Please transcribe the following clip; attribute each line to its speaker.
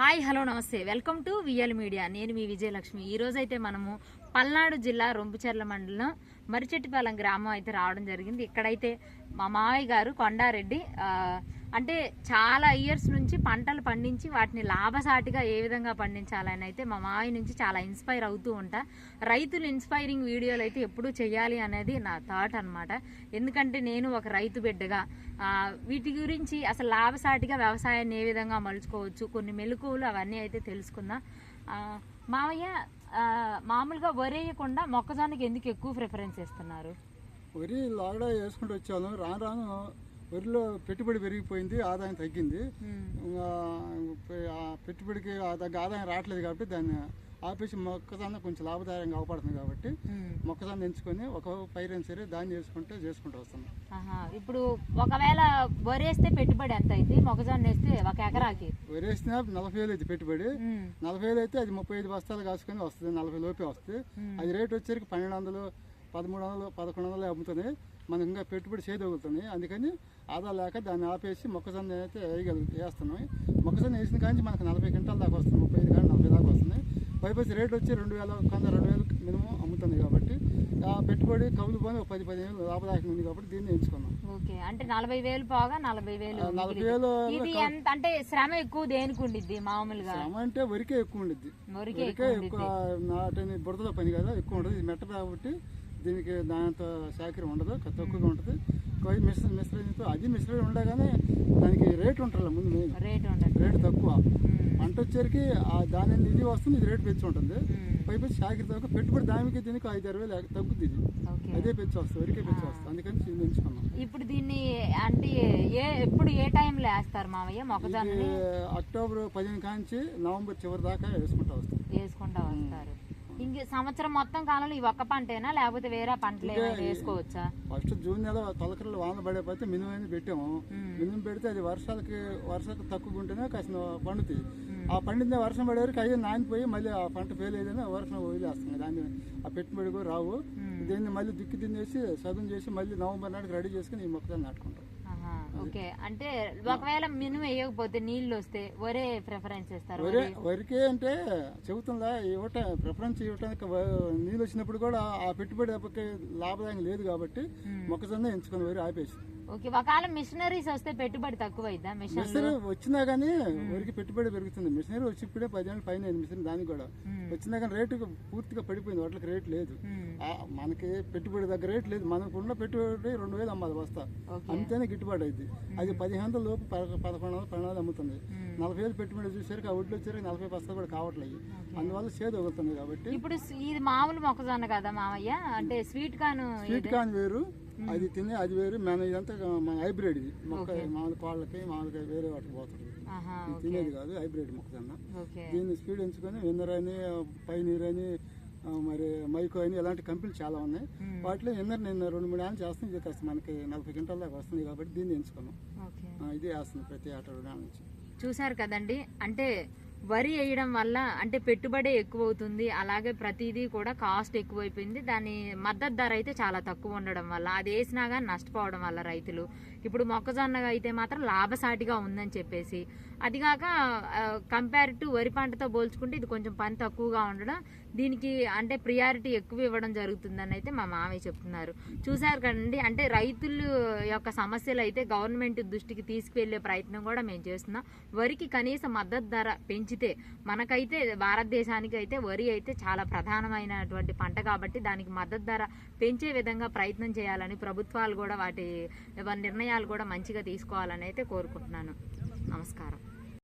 Speaker 1: Hi hello నమస్తే. Welcome to VL media. నేను మీ విజయలక్ష్మి. ఈ మనము పల్నాడు జిల్లా రొంపుచెర్ల మండలం మరిచెట్టిపాలెం గ్రామం అయితే రావడం జరిగింది. ఇక్కడైతే మా మావయ్య గారు కొండారెడ్డి అంటే చాలా ఇయర్స్ నుంచి పంటలు పండించి వాటిని లాభసాటిగా ఏ విధంగా పండించాలని అయితే మా మావి నుంచి చాలా ఇన్స్పైర్ అవుతూ ఉంటా. రైతులు ఇన్స్పైరింగ్ వీడియోలు అయితే ఎప్పుడూ చేయాలి అనేది నా థాట్ అనమాట ఎందుకంటే నేను ఒక రైతు బిడ్డగా వీటి గురించి అసలు లాభసాటిగా వ్యవసాయాన్ని ఏ విధంగా మలుచుకోవచ్చు కొన్ని మెలకువలు అవన్నీ అయితే తెలుసుకుందాం. మావయ్య మామూలుగా వరేయకుండా మొక్కజొన్నకి ఎందుకు ఎక్కువ ప్రిఫరెన్స్ ఇస్తున్నారు?
Speaker 2: వరి లాగడా వేసుకుంటూ వచ్చాను. రాను రాను వరిలో పెట్టుబడి పెరిగిపోయింది ఆదాయం తగ్గింది. పెట్టుబడికి తగ్గ ఆదాయం రావట్లేదు కాబట్టి దాన్ని ఆపేసి మొక్కజొన్న కొంచెం లాభదాయంగా అవపడుతుంది కాబట్టి మొక్కజొన్న ఎంచుకొని ఒక పైరైన సరే దాన్ని చేసుకుంటే చేసుకుంటూ వస్తున్నాం.
Speaker 1: ఇప్పుడు ఒకవేళ వరేస్తే పెట్టుబడి ఎంత అయింది? మొక్కజొన్న వేస్తే ఒక ఎకరాకి?
Speaker 2: వరి వేసిన నలభై వేలు అయితే పెట్టుబడి. నలభై వేలు అయితే అది ముప్పై ఐదు బస్తాలు కాసుకొని వస్తుంది నలభై లోపే వస్తుంది. అది రేట్ వచ్చేసరికి పన్నెండు వందలు పదమూడు వందలు పదకొండు వందలు అమ్ముతుంది మనం ఇంకా పెట్టుబడి చేయగలుగుతుంది అందుకని ఆదా లేక దాన్ని ఆపేసి మొక్కజొన్న అయితే వేయగలుగు వేస్తున్నాం. మొక్కజొన్న వేసిన కానీ మనకు నలభై క్వింటాల దాకా వస్తుంది ముప్పై ఐదు కానీ నలభై దాకా వస్తుంది. పైపసి రేట్ వచ్చి రెండు వేల కొంత రెండు వేలు మినిమం అమ్ముతుంది కాబట్టి ఆ పెట్టుబడి కవులు పోని ఒక పది పదిహేను లాభదాయకం ఉంది కాబట్టి దీన్ని ఎంచుకున్నాం.
Speaker 1: ఓకే అంటే నలభై వేలు పోగా నలభై వేలు
Speaker 2: నలభై. వేలు
Speaker 1: ఇది అంటే శ్రమ ఎక్కువ దేనికి ఉండిద్ది మామూలుగా?
Speaker 2: శ్రమ అంటే వరికే ఎక్కువ ఉండిద్ది.
Speaker 1: వరికే
Speaker 2: ఎక్కువ నాటని బురదలో పని కదా ఎక్కువ ఉంటుంది. ఇది మెట్ట కాబట్టి దీనికి దాంతో శాఖరం ఉండదు తక్కువగా ఉంటుంది. మిశ్ర మిశ్రమంతో అది మిశ్రమం ఉండగానే దానికి రేట్ ఉంటుంది ముందు మెయిన్
Speaker 1: రేట్
Speaker 2: తక్కువ. పంట వచ్చేసరికి ఆ దాని ఇది వస్తుంది ఇది రేటు పెంచి ఉంటుంది.
Speaker 1: ఉమ్.
Speaker 2: పైపు శాఖర తక్కువ పెట్టుబడి దానికి దీనికి ఐదు ఆరు వేలు తగ్గుద్ది ఇది. అదే పెంచి వస్తుంది వరికే పెంచి వస్తుంది అందుకని ఎంచుకున్నాం
Speaker 1: ఇప్పుడు దీన్ని అంటే ఏ ఎప్పుడు ఏ టైంలో వేస్తారు మామయ్య
Speaker 2: ఇది
Speaker 1: మొక్కజొన్నని
Speaker 2: అక్టోబర్ పదిహేను కాంచి నవంబర్ చివరి దాకా వేసుకుంటూ వస్తాం.
Speaker 1: వేసుకుంటా వస్తారు. ఇంక సంవత్సరం మొత్తం కాలంలో ఈ ఒక్క పంటేనా? లేకపోతే వేరే పంటలు ఏమైనా వేసుకోవచ్చా?
Speaker 2: ఫస్ట్ జూన్ నెల తొలకరలు వాన పడేపోతే మినిమం పెట్టాము. మినిమం పెడితే అది వర్షాలకి వర్షాలకు తక్కువ ఉంటేనే కాసిన పండుతాయి. ఆ పండిందే వర్షం పడే వరకు అయ్యి నానిపోయి మళ్ళీ ఆ పంట ఫెయిల్ అయ్యేదని వర్షం వదిలేస్తాం. దాన్ని ఆ పెట్టుబడి కూడా రావు. దీన్ని మళ్ళీ దిక్కు తినేసి చదువు చేసి మళ్ళీ నవంబర్ నాటికి రెడీ చేసుకుని ఈ మొక్కదాన్ని నాటుకుంటాం.
Speaker 1: ఓకే. అంటే ఒకవేళ మినుము వేయకపోతే నీళ్ళు వస్తే ఒరే ప్రిఫరెన్స్ ఇస్తారు
Speaker 2: వరి వరికే అంటే చెబుతుందా ఇవ్వట ప్రిఫరెన్స్ ఇవ్వటానికి నీళ్ళు వచ్చినప్పుడు కూడా ఆ పెట్టుబడి లాభదాయం లేదు కాబట్టి మొక్కజొన్న ఎంచుకొని వరి ఆపేసి
Speaker 1: ఓకే ఒకవేళ మిషనరీస్ వస్తే పెట్టుబడి తక్కువ అయిద్దా మిషన్
Speaker 2: మిషనరీ వచ్చినా కానీ వరికి పెట్టుబడి పెరుగుతుంది. మిషనరీ వచ్చి ఇప్పుడే పదిహేను పైన అయింది మిషన్ దానికి కూడా. వచ్చినా కానీ రేటు పూర్తిగా పడిపోయింది. వాటికి రేట్ లేదు. ఆ, మనకి పెట్టుబడి దగ్గర రేట్ లేదు. మనకు ఉన్న పెట్టుబడి రెండు వేలు అమ్మాలి బస్తా. అంతేనే గిట్టుబాటు అయింది అది పదిహేను వందల లోపు పద- పదకొండు వందలు పన్నెండు వందలు అమ్ముతుంది. నలభై వేలు పెట్టుబడి చూసేసరికి ఆ వడ్లు వచ్చేసరికి నలభై బస్తాలు కూడా కావట్లేదు. అందువల్ల చేదు తగులుతుంది కాబట్టి
Speaker 1: ఇప్పుడు స్- ఇది మామూలు మొక్కజొన్న కదా మామయ్య? అంటే స్వీట్ కాను
Speaker 2: స్వీట్ కార్న్ వేరు. అది తినే అది వేరు మన ఇదంతా మన హైబ్రిడ్ ఇది. మొక్క మామూలు కోళ్ళకి మామూలుగా వేరే వాటికి పోతుంది. ఇది తినేది కాదు హైబ్రిడ్ మొక్కజొన్న. దీన్ని స్పీడ్ ఎంచుకొని విన్నర్ అని పైనీర్ అని మరి మైకో అని ఇలాంటి కంపెనీలు చాలా ఉన్నాయి. వాటిలో విన్నర్ నేను రెండు మూడు ఏళ్ళు చేస్తుంది ఇది కాస్త మనకి నలభై క్వింటాల దాకా వస్తుంది కాబట్టి దీన్ని ఎంచుకున్నాం. ఇదే వేస్తుంది ప్రతి ఆట రెండు నుంచి.
Speaker 1: చూసారు కదండి అంటే వరి వేయడం వల్ల అంటే పెట్టుబడి ఎక్కువ అవుతుంది అలాగే ప్రతిదీ కూడా కాస్ట్ ఎక్కువైపోయింది. దాని మద్దతు ధర అయితే చాలా తక్కువ ఉండడం వల్ల అది వేసినా కానీ నష్టపోవడం వల్ల రైతులు. ఇప్పుడు మొక్కజొన్న అయితే మాత్రం లాభసాటిగా ఉందని చెప్పేసి అదిగాక కంపేర్ టు వరి పంటతో పోల్చుకుంటే ఇది కొంచెం పని తక్కువగా ఉండడం. దీనికి అంటే ప్రియారిటీ ఎక్కువ ఇవ్వడం జరుగుతుందని అయితే మా మామయ్య చెప్తున్నారు. చూసారు కదండి అంటే రైతులు యొక్క సమస్యలు అయితే గవర్నమెంట్ దృష్టికి తీసుకువెళ్ళే ప్రయత్నం కూడా మేము చేస్తున్నాం. వరికి కనీస మద్దతు ధర పెంచితే మనకైతే భారతదేశానికి అయితే వరి అయితే చాలా ప్రధానమైనటువంటి పంట కాబట్టి దానికి మద్దతు ధర పెంచే విధంగా ప్రయత్నం చేయాలని ప్రభుత్వాలు కూడా వాటి నిర్ణయాలు కూడా మంచిగా తీసుకోవాలని అయితే కోరుకుంటున్నాను. నమస్కారం.